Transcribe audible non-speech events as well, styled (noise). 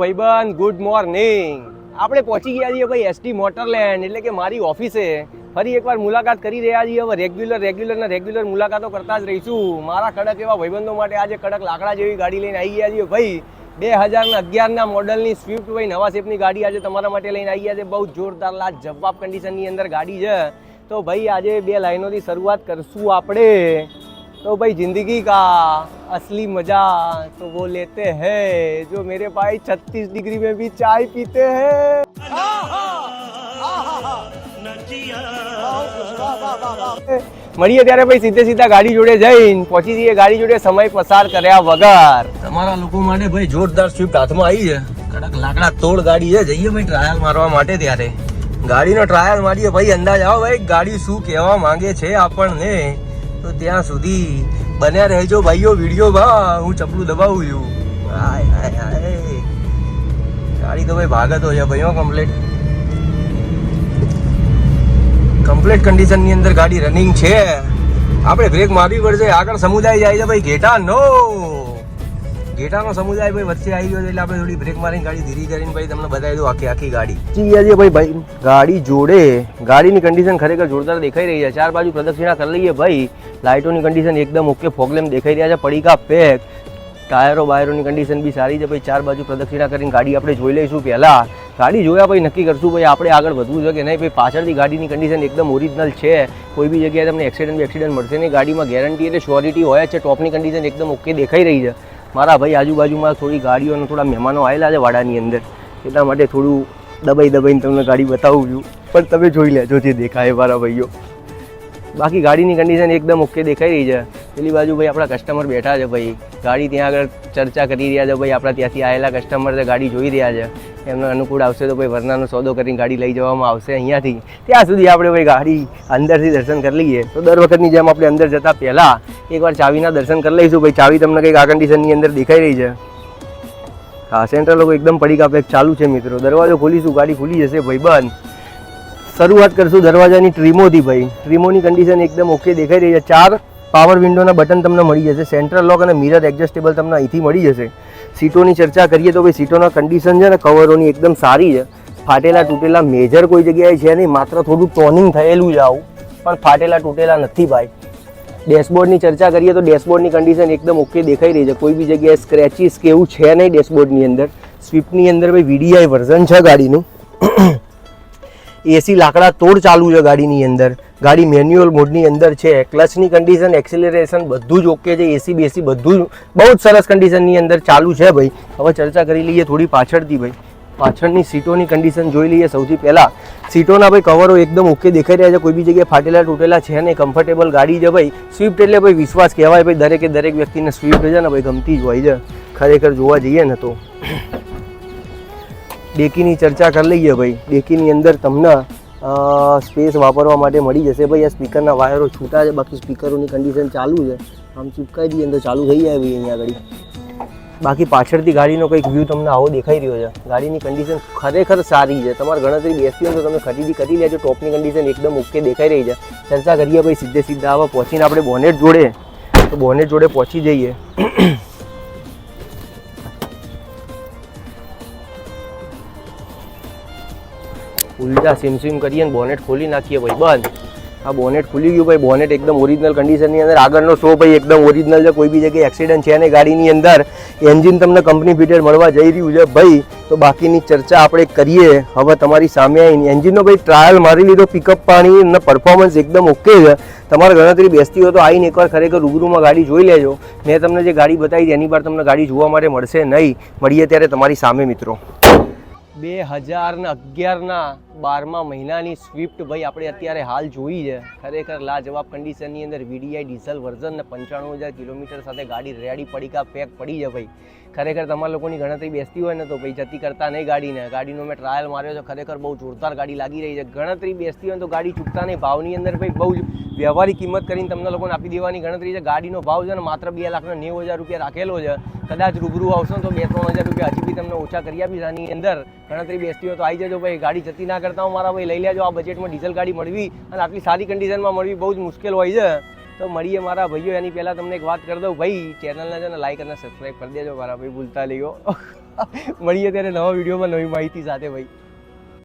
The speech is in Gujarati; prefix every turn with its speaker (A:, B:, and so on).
A: ભાઈબંધ ગુડ મોર્નિંગ આપણે પહોંચી ગયા છીએ ભાઈ એસટી મોટરલેન્ડ એટલે કે મારી ઓફિસે. ફરી એકવાર મુલાકાત કરી રહ્યા છીએ. હવે રેગ્યુલર રેગ્યુલર ને રેગ્યુલર મુલાકાતો કરતા જ રહીશું. મારા કડક એવા ભાઈબંધો માટે આજે કડક લાકડા જેવી ગાડી લઈને આવી ગયા છીએ. ભાઈ, બે હજાર અગિયારના મોડલની સ્વિફ્ટ ભાઈ નવા શેપની ગાડી આજે તમારા માટે લઈને આવી ગયા છે. બહુ જોરદાર લાજ જવાબ કન્ડિશનની અંદર ગાડી છે. તો ભાઈ, આજે બે લાઈનોથી શરૂઆત કરશું આપણે. तो भाई जिंदगी का असली मजा तो वो लेते हैं जो मेरे भाई छत्तीस डिग्री में भी चाय पीते हैं મળીએ ત્યારે ભાઈ સીધે સીધા ગાડી જોડે જઈને પહોંચી જઈએ ગાડી જોડે સમય પસાર કર્યા વગર તમારા લોકો માટે ભાઈ જોરદાર સ્વિફ્ટ હાથમાં આવી છે કડક લાકડા તોડ ગાડી છે જઈએ ભાઈ ટ્રાયલ મારવા માટે ત્યારે ગાડીનો ટ્રાયલ મારીએ ભાઈ અંદાજ આવો ભાઈ ગાડી શું કહેવા માંગે છે આપણને તો ત્યાં સુધી બન્યા રહેજો ભાઈઓ વીડિયો બા હું ચપલું દબાવું છું. ગાડી તો ભાઈ ભાગતો છે ભાઈઓ કમ્પ્લેટ કમ્પ્લેટ કન્ડિશનની અંદર ગાડી રનિંગ છે. આપણે બ્રેક મારવી પડશે. આગળ સમુદાય જાય છે ભાઈ ઘેટા નો ઘેટાનો સમુદાય ભાઈ વચ્ચે આવી ગયો એટલે આપણે થોડી બ્રેક મારીને ગાડી ધીરી કરીને ભાઈ તમને બતાવી દઉં આખી આખી ગાડી. છે ભાઈ ભાઈ, ગાડી જોડે, ગાડીની કન્ડિશન ખરેખર જોરદાર દેખાઈ રહી છે. ચાર બાજુ પ્રદક્ષિણા કરી લઈએ ભાઈ. લાઇટોની કન્ડિશન એકદમ ઓકે ફોગલેમ દેખાઈ રહ્યા છે, પડીકા પેક ટાયરો બાયરોની કન્ડિશન બી સારી છે ભાઈ. ચાર બાજુ પ્રદક્ષિણા કરીને ગાડી આપણે જોઈ લઈશું પહેલાં. ગાડી જોયા ભાઈ નક્કી કરશું ભાઈ, આપણે આગળ વધવું છે કે નહીં. ભાઈ, પાછળથી ગાડીની કન્ડિશન એકદમ ઓરિજિનલ છે. કોઈ બી જગ્યાએ તમને એક્સિડન્ટ એક્સિડન્ટ મળશે નહીં. ગાડીમાં ગેરંટી એટલે શ્યોરિટી હોય છે. ટોપની કન્ડિશન એકદમ ઓકે દેખાઈ રહી છે. મારા ભાઈ આજુબાજુમાં થોડી ગાડીઓ અને થોડા મહેમાનો આવેલા છે વાડાની અંદર. એટલા માટે થોડું દબાઈ દબાઈને તમને ગાડી બતાવું છું. પણ તમે જોઈ લેજો જે દેખાય મારા ભાઈઓ. બાકી ગાડીની કન્ડિશન એકદમ ઓકે દેખાઈ રહી છે. પેલી બાજુ ભાઈ આપણા કસ્ટમર બેઠા છે ભાઈ. ગાડી ત્યાં આગળ ચર્ચા કરી રહ્યા છે ભાઈ. આપણા ત્યાંથી આવેલા કસ્ટમર છે, ગાડી જોઈ રહ્યા છે. એમને અનુકૂળ આવશે તો ભાઈ વરનાનો સોદો કરીને ગાડી લઈ જવામાં આવશે અહીંયાથી. ત્યાં સુધી આપણે ભાઈ ગાડી અંદરથી દર્શન કરી લઈએ. તો દર વખતની જેમ આપણે અંદર જતા પહેલાં એકવાર ચાવીના દર્શન કરી લઈશું ભાઈ. ચાવી તમને કંઈક આ કન્ડિશનની અંદર દેખાઈ રહી છે. હા સેન્ટ્રલ લોકો એકદમ પડી કાપે ચાલુ છે મિત્રો. દરવાજો ખોલીશું, ગાડી ખુલી જશે ભાઈ. બંધ. શરૂઆત કરશું દરવાજાની ટ્રીમોથી ભાઈ. ટ્રીમોની કન્ડિશન એકદમ ઓકે દેખાઈ રહી છે. ચાર પાવર વિન્ડોના બટન તમને મળી જશે, સેન્ટ્રલ લોક અને મિરર એડજસ્ટેબલ તમને અહીંથી મળી જશે. સીટોની ચર્ચા કરીએ તો ભાઈ, સીટોના કન્ડિશન છે ને કવરોની એકદમ સારી છે. ફાટેલા તૂટેલા મેજર કોઈ જગ્યાએ છે નહીં, માત્ર થોડું ટોનિંગ થયેલું જ આવું. પણ ફાટેલા તૂટેલા નથી ભાઈ. ડેશબોર્ડની ચર્ચા કરીએ તો ડેશબોર્ડની કન્ડિશન એકદમ ઓકે દેખાઈ રહી છે. કોઈ બી જગ્યાએ સ્ક્રેચીસ કે એવું છે નહીં ડેશબોર્ડની અંદર. સ્વિફ્ટની અંદર ભાઈ વીડીઆઈ વર્ઝન છે ગાડીનું. એસી લાકડા તોડ ચાલુ છે ગાડીની અંદર. ગાડી મેન્યુઅલ મોડની અંદર છે. ક્લચની કન્ડિશન એક્સિલરેશન બધું જ ઓકે છે. એસી બેસી બધું જ બહુ જ સરસ કન્ડિશનની અંદર ચાલુ છે ભાઈ. હવે ચર્ચા કરી લઈએ થોડી પાછળથી ભાઈ. પાછળની સીટોની કન્ડિશન જોઈ લઈએ સૌથી પહેલાં. સીટોના ભાઈ કવરો એકદમ ઓકે દેખાઈ રહ્યા છે. કોઈ બી જગ્યાએ ફાટેલા તૂટેલા છે ને કમ્ફર્ટેબલ ગાડી છે ભાઈ. સ્વિફ્ટ એટલે ભાઈ વિશ્વાસ કહેવાય ભાઈ. દરેકે દરેક વ્યક્તિને સ્વિફ્ટ છે ને ભાઈ ગમતી જ હોય છે. ખરેખર જોવા જઈએ ને તો. ડેકીની ચર્ચા કરી લઈએ ભાઈ. ડેકીની અંદર તમને સ્પેસ વાપરવા માટે મળી જશે. ભાઈ, આ સ્પીકરના વાયરો છૂટા છે, બાકી સ્પીકરોની કન્ડિશન ચાલુ છે. આમ ચૂપકાઈ દઈએ તો ચાલુ થઈ જાય ભાઈ અહીંયા આગળ. બાકી પાછળથી ગાડીનો કંઈક વ્યૂ તમને આવો દેખાઈ રહ્યો છે. ગાડીની કન્ડિશન ખરેખર સારી છે. તમારે ગણતરી બેસતી હોય તો તમે ખરીદી કરી લેજો. ટોપની કન્ડિશન એકદમ ઓકે દેખાઈ રહી છે. ચર્ચા કરીએ ભાઈ, સીધે સીધા આવા પહોંચીને આપણે બોનેટ જોડે. તો બોનેટ જોડે પહોંચી જઈએ. ઉલટા સિમ સિમ કરીએ ને બોનેટ ખોલી નાખીએ ભાઈ, બંધ. આ બોનેટ ખુલી ગયું ભાઈ બોનેટ એકદમ ઓરિજિનલ કન્ડિશનની અંદર. આગળનો શો ભાઈ એકદમ ઓરિજિનલ છે. કોઈ બી જગ્યાએ એક્સિડન્ટ છે ને ગાડીની અંદર. એન્જિન તમને કંપની ફિટેડ મળવા જઈ રહ્યું છે ભાઈ. તો બાકીની ચર્ચા આપણે કરીએ. હવે તમારી સામે આવીને એન્જિનનો ભાઈ ટ્રાયલ મારી લીધો પિકઅપ પાણી અને પરફોર્મન્સ એકદમ ઓકે છે. તમારે ગણતરી બેસતી હોય તો આવીને એકવાર ખરેખર રૂબરૂમાં ગાડી જોઈ લેજો. મેં તમને જે ગાડી બતાવી એની પર તમને ગાડી જોવા માટે મળશે નહીં. મળીએ ત્યારે તમારી સામે મિત્રો. બે હજાર ને અગિયારના બારમા મહિનાની સ્વિફ્ટ ભાઈ આપણે અત્યારે હાલ જોઈ છે. ખરેખર લાજવાબ કન્ડિશનની અંદર વીડીઆઈ ડીઝલ વર્ઝન ને પંચાણું હજાર કિલોમીટર સાથે ગાડી રેડી પડીકા પેક પડી છે ભાઈ. ખરેખર તમારા લોકોની ગણતરી બેસતી હોય ને તો ભાઈ જતી કરતા નહીં ગાડીને. ગાડીનો મેં ટ્રાયલ માર્યો છે, ખરેખર બહુ જોરદાર ગાડી લાગી રહી છે. ગણતરી બેસતી હોય તો ગાડી ચૂકતા નહીં. ભાવની અંદર ભાઈ બહુ જ વ્યવહારિક કિંમત કરીને તમને લોકોને આપી દેવાની ગણતરી છે. ગાડીનો ભાવ છે ને માત્ર બે લાખનો નેવું હજાર રૂપિયા રાખેલો છે. કદાચ રૂબરૂ આવશો તો બે ત્રણ હજાર રૂપિયા હજી બી તમને ઓછા કરી આપીશ. આની અંદર ગણતરી બેસતી હોય તો આવી જજો ભાઈ. ગાડી જતી ના કરતા હું મારા ભાઈ લઈ લેજો, આ બજેટમાં ડીઝલ ગાડી મળવી અને આટલી સારી કન્ડિશનમાં મળવી બહુ જ મુશ્કેલ હોય છે. તો મળીએ મારા ભાઈઓ, એની પહેલાં તમને એક વાત કરી દઉં. ભાઈ ચેનલને છે ને લાઈક અને સબસ્ક્રાઈબ કરી દેજો મારા ભાઈ, ભૂલતા લઈઓ (laughs) મળીએ ત્યારે નવા વિડીયોમાં નવી માહિતી સાથે, ભાઈ.